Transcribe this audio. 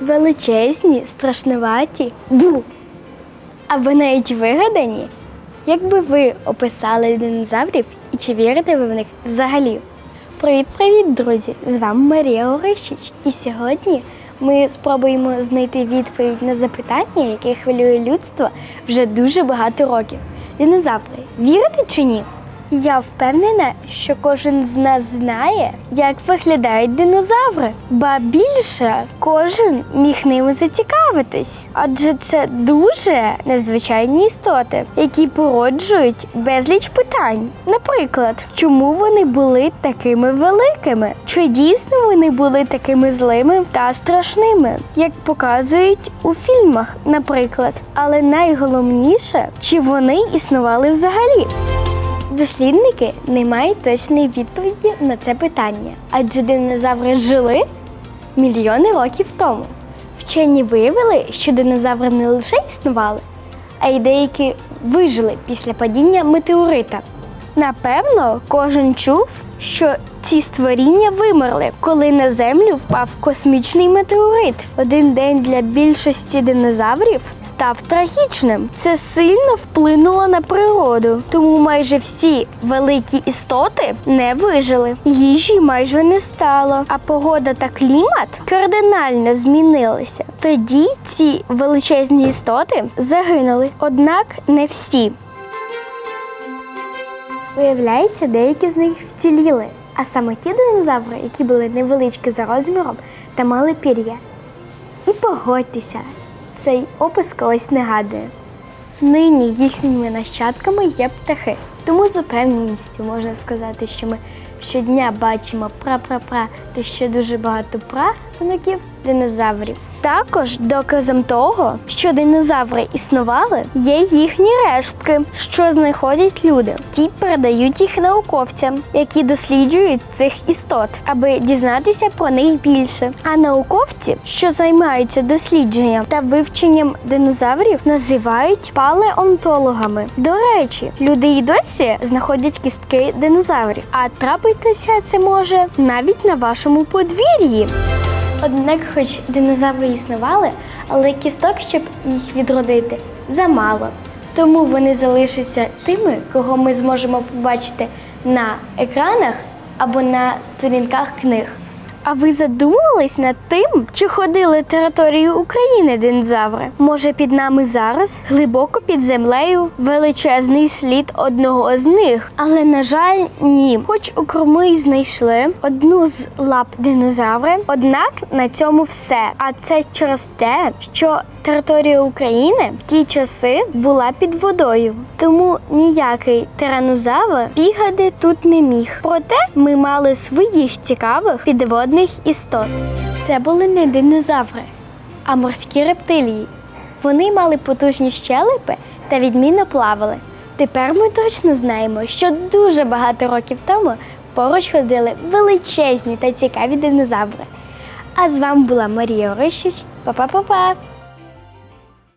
величезні, страшнуваті, бу. Або навіть вигадані. Як би ви описали динозаврів і чи вірите ви в них взагалі? Привіт-привіт, друзі! З вами Марія Орищич. І сьогодні ми спробуємо знайти відповідь на запитання, яке хвилює людство вже дуже багато років. Динозаври, вірите чи ні? Я впевнена, що кожен з нас знає, як виглядають динозаври, ба більше кожен міг ними зацікавитись, адже це дуже незвичайні істоти, які породжують безліч питань. Наприклад, чому вони були такими великими? Чи дійсно вони були такими злими та страшними, як показують у фільмах, наприклад? Але найголовніше, чи вони існували взагалі? Дослідники не мають точної відповіді на це питання, адже динозаври жили мільйони років тому. Вчені виявили, що динозаври не лише існували, а й деякі вижили після падіння метеорита. Напевно, кожен чув, що ці створіння вимерли, коли на землю впав космічний метеорит. Один день для більшості динозаврів став трагічним. Це сильно вплинуло на природу, тому майже всі великі істоти не вижили. Їжі майже не стало, а погода та клімат кардинально змінилися. Тоді ці величезні істоти загинули, однак не всі. Виявляється, деякі з них вціліли, а саме ті динозаври, які були невеличкі за розміром та мали пір'я. І погодьтеся, цей опис когось нагадує. Нині їхніми нащадками є птахи. Тому з упевненістю можна сказати, що ми щодня бачимо пра-пра-пра та ще дуже багато пра-внуків динозаврів. Також доказом того, що динозаври існували, є їхні рештки, що знаходять люди. Ті передають їх науковцям, які досліджують цих істот, аби дізнатися про них більше. А науковці, що займаються дослідженням та вивченням динозаврів, називають палеонтологами. До речі, люди й досі знаходять кістки динозаврів, а трапитися це може навіть на вашому подвір'ї. Однак, хоч динозаври існували, але кісток, щоб їх відродити, замало. Тому вони залишаться тими, кого ми зможемо побачити на екранах або на сторінках книг. А ви задумувались над тим, чи ходили територією України динозаври? Може, під нами зараз, глибоко під землею, величезний слід одного з них. Але, на жаль, ні. Хоч у Криму й знайшли одну з лап динозаври, однак на цьому все. А це через те, що територія України в ті часи була під водою. Тому ніякий тиранозавр бігати тут не міг. Проте ми мали своїх цікавих підводних істот. Це були не динозаври, а морські рептилії. Вони мали потужні щелепи та відмінно плавали. Тепер ми точно знаємо, що дуже багато років тому поруч ходили величезні та цікаві динозаври. А з вами була Марія Орищич. Па-па-па-па!